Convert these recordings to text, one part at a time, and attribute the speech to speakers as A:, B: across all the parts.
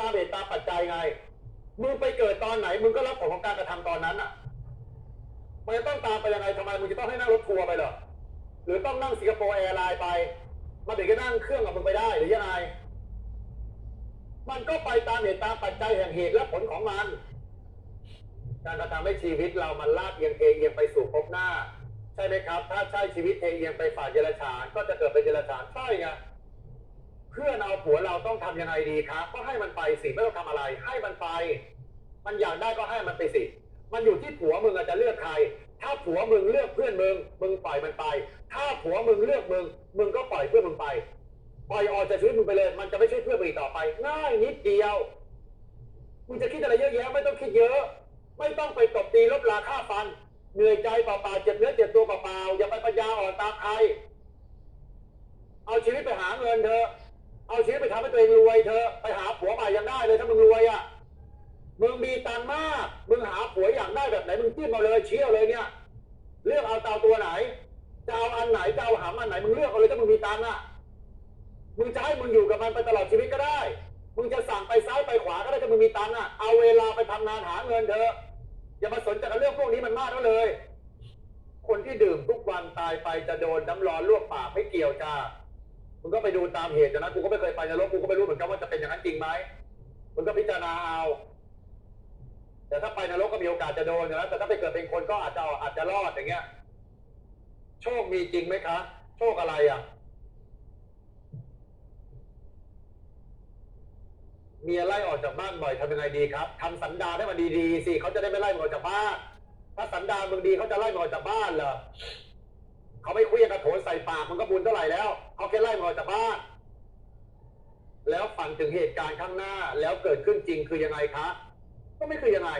A: ตามเหตุตามปัจจัยไง มึงไปเกิดตอนไหน มึงก็รับผลของการกระทำตอนนั้นอะ มันจะต้องตามไปยังไงทำไมมึงจะต้องให้นั่งรถทัวร์ไปเหรอ หรือต้องนั่งสิงคโปร์แอร์ไลน์ไป มาถึงจะนั่งเครื่องกับมึงไปได้หรือยังไง มันก็ไปตามเหตุตามปัจจัยแห่งเหตุและผลของมัน การกระทำให้ชีวิตเรามันลาดเอียงเทเอียงไปสู่ภพหน้า ใช่ไหมครับ ถ้าใช่ชีวิตเทเอียงไปฝ่ายเจรฉานก็จะเกิดเป็นเจรฉานใช่ไง เพื่อนเอาผัวเราต้องทำยังไงดีครับ ก็ให้มันไปสิไม่ต้องทำอะไร ให้มันไป มันอยากได้ก็ให้มันไปสิ มันอยู่ที่ผัวมึงอาจจะเลือกใคร ถ้าผัวมึงเลือกเพื่อนมึงมึงปล่อยมันไป ถ้าผัวมึงเลือกมึงมึงก็ปล่อยเพื่อนมึงไปปล่อยออกจากชีวิตมึงไปเลย มันจะไม่ใช่เพื่อนมึงอีกต่อไป ง่ายนิดเดียวมึงจะคิดอะไรเยอะแยะไม่ต้องคิดเยอะ ไม่ต้องไปตบตีลบราค่าฟัน เหนื่อยใจเปล่าๆเจ็บเนื้อเจ็บตัวเปล่าๆอย่าไปปัญญาอ่อนตามใครเอาชีวิตไปหาเงินเถอะ เอาชีวิตไปทำให้ตัวเองรวยเถอไปหาผัวใหม่ยังได้เลยถ้ามึงรวยอะมึงมีตังมาก มึงหาผัวอยากได้แบบไหนมึงจิ้มเอาเลยเชี่ยวเลยเนี่ย เลือกเอาเตาตัวไหนจะเอาอันไหนจะเอาหามอันไหนมึงเลือกเอาเลยถ้ามึงมีตังอะมึงจะให้มึงอยู่กับมันไปตลอดชีวิตก็ได้ มึงจะสั่งไปซ้ายไปขวาก็ได้ถ้ามึงมีตังอะเอาเวลาไปทำงานหาเงินเถออย่ามาสนใจกับเรื่องพวกนี้มันมากแล้วเลย คนที่ดื่มทุกวันตายไปจะโดนน้ำร้อนลวกปากไม่เกี่ยวจ้า มึงก็ไปดูตามเหตุนะกูก็ไม่เคยไปนรกกูก็ไม่รู้เหมือนกันว่าจะเป็นอย่างนั้นจริงไหมมึงก็พิจารณาเอาแต่ถ้าไปนรกก็มีโอกาสจะโดนนะแต่ถ้าไปเกิดเป็นคนก็อาจจะอาจจะรอดอย่างเงี้ย โชคมีจริงไหมคะ โชคอะไรอะ เมียไล่ออกจากบ้านบ่อยทำยังไงดีครับทำสันดานให้มันดีๆสิเขาจะได้ไม่ไล่ออกจากบ้านถ้าสันดานมึงดีเขาจะไล่ออกจากบ้านเหรอ เขาไม่เคลี้ยงกระโถนใส่ปากมันก็บุญเท่าไหร่แล้วเขาแค่ไล่มึงออกจากบ้านแล้วฝันถึงเหตุการณ์ข้างหน้าแล้วเกิดขึ้นจริงคือยังไงคะ ก็ไม่คือยังไง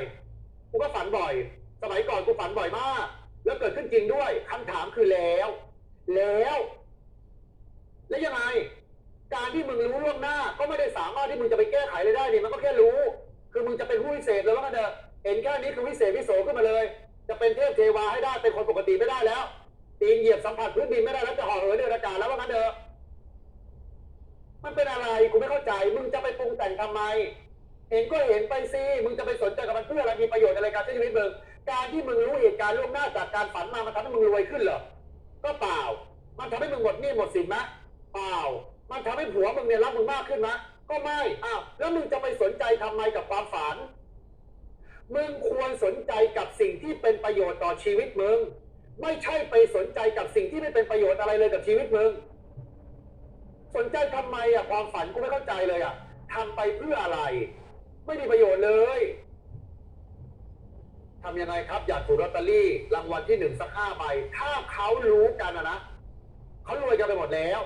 A: กูก็ฝันบ่อย สมัยก่อนกูฝันบ่อยมาก แล้วเกิดขึ้นจริงด้วยคำถามคือแล้ว แล้ว แล้วยังไง การที่มึงรู้ล่วงหน้า ก็ไม่ได้สามารถที่มึงจะไปแก้ไขเลยได้นี่มันก็แค่รู้ คือมึงจะเป็นผู้วิเศษแล้วก็เถอะเห็นแค่นี้คือวิเศษวิโสขึ้นมาเลย จะเป็นเทพเทวาให้ได้เป็นคนปกติไม่ได้แล้ว ตีนเหยียบสัมผัสพื้นดินไม่ได้แล้วจะห่อเหินในอากาศแล้วว่างั้นเถอะมันเป็นอะไรกูไม่เข้าใจ มึงจะไปปรุงแต่งทำไม เห็นก็เห็นไปสิมึงจะไปสนใจกับมันเพื่ออะไรมีประโยชน์อะไรการใช้ชีวิตมึงการที่มึงรู้เหตุการณ์ล่วงหน้าจากการฝันมามันทำให้มึงรวยขึ้นเหรอก็เปล่า มันทำให้มึงหมดหนี้หมดสินไหมเปล่า มันทำให้ผัวมึงเนี่ยรักมึงมากขึ้นไหมก็ไม่อ้าวแล้วมึงจะไปสนใจทำไมกับความฝันมึงควรสนใจกับสิ่งที่เป็นประโยชน์ต่อชีวิตมึง ไม่ใช่ไปสนใจกับสิ่งที่ไม่เป็นประโยชน์อะไรเลยกับชีวิตมึง สนใจทำไมอะความฝันกูไม่เข้าใจเลยอะทำไปเพื่ออะไร ไม่มีประโยชน์เลยทำยังไงครับ อยากถูกลอตเตอรี่ รางวัลที่หนึ่งสักห้าใบ ถ้าเขารู้กันนะเขารวยกันไปหมดแล้ว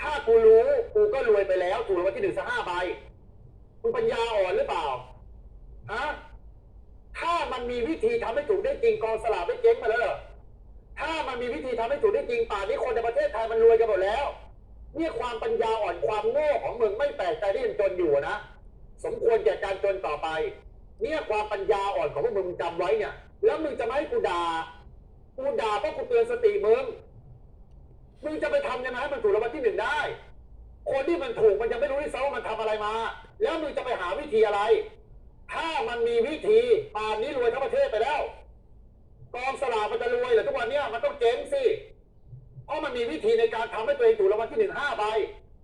A: ถ้ากูรู้ กูก็รวยไปแล้ว ถูกรางวัลที่หนึ่งสักห้าใบมึงปัญญาอ่อนหรือเปล่าฮะ ถ้ามันมีวิธีทำให้ถูกได้จริงกองสลากไม่เจ๊งมาแล้วเหรอถ้ามันมีวิธีทำให้ถูกได้จริงป่านนี้คนในประเทศไทยมันรวยกันหมดแล้วเนี่ยความปัญญาอ่อนความโง่ของมึงไม่แปลกใจที่ยังจนอยู่นะสมควรแก่การจนต่อไป เนี่ยความปัญญาอ่อนของพวกมึงจำไว้เนี่ย แล้วมึงจะไม่ให้กูด่ากูด่าเพราะกูเตือนสติมึงมึงจะไปทำยังไงให้มันถูกรางวัลที่หนึ่งได้ คนที่มันถูกมันยังไม่รู้ด้วยซ้ำว่ามันทำอะไรมา แล้วมึงจะไปหาวิธีอะไร ถ้ามันมีวิธีป่านนี้รวยทั้งประเทศไปแล้ว กองสลากมันจะรวยเหรอทุกวันเนี้ยมันต้องเจ๊งสิเพราะมันมีวิธีในการทำให้ตัวเองถูกรางวัลที่หนึ่งห้าใบ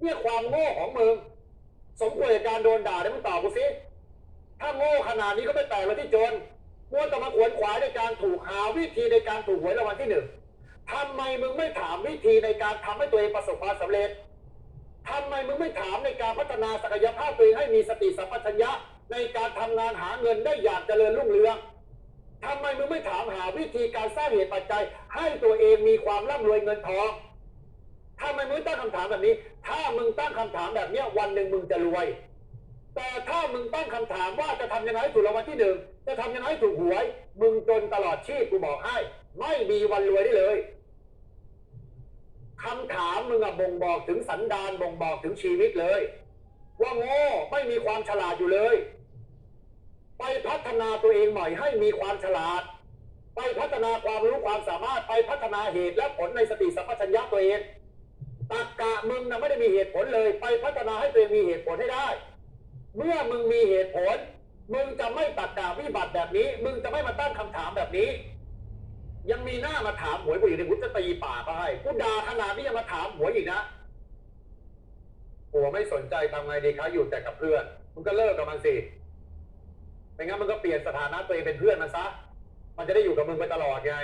A: เนี่ยความโง่ของมึงสมควรกับการโดนด่าได้มึงตอบกูสิถ้าโง่ขนาดนี้ก็ไม่แปลกเลยที่จนมัวแต่มาขวนขวายในการถูกหาวิธีในการถูกหวยรางวัลที่หนึ่งทำไมมึงไม่ถามวิธีในการทำให้ตัวเองประสบความสำเร็จทำไมมึงไม่ถามในการพัฒนาศักยภาพตัวเองให้มีสติสัมปชัญญะ ในการทำงานหาเงินได้อย่างเจริญรุ่งเรืองทำไมมึงไม่ถามหาวิธีการสร้างเหตุปัจจัย ให้ตัวเองมีความร่ำรวยเงินทองทำไมมึงตั้งคำถามแบบนี้ ถ้ามึงตั้งคำถามแบบเนี้ยวันหนึ่งมึงจะรวย แต่ถ้ามึงตั้งคำถามว่าจะทำยังไงให้ถูกรางวัลที่หนึ่งจะทำยังไงให้ถูกหวย มึงจนตลอดชีพกูบอกให้ ไม่มีวันรวยได้เลยคำถามมึงอะบ่งบอกถึงสันดานบ่งบอกถึงชีวิตเลย ว่าโง่ไม่มีความฉลาดอยู่เลย ไปพัฒนาตัวเองใหม่ให้มีความฉลาด ไปพัฒนาความรู้ความสามารถไปพัฒนาเหตุและผลในสติสัมปชัญญะตัวเองตรกกะมึงนะไม่ได้มีเหตุผลเลย ไปพัฒนาให้ตัวเองมีเหตุผลให้ได้ เมื่อมึงมีเหตุผล มึงจะไม่ตักกาวิบัติแบบนี้ มึงจะไม่มาตั้งคำถามแบบนี้ ยังมีหน้ามาถามหวยกูอีกเลยกูจะตีปากเขาให้กูด่าขนาดนี้ยังมาถามหวยอีกนะหัวไม่สนใจทำไงดีคะอยู่แต่กับเพื่อนมึงก็เลิกกับมันสิ ไม่งั้นมันก็เปลี่ยนสถานะตัวเองเป็นเพื่อนมันซะ มันจะได้อยู่กับมึงไปตลอดไง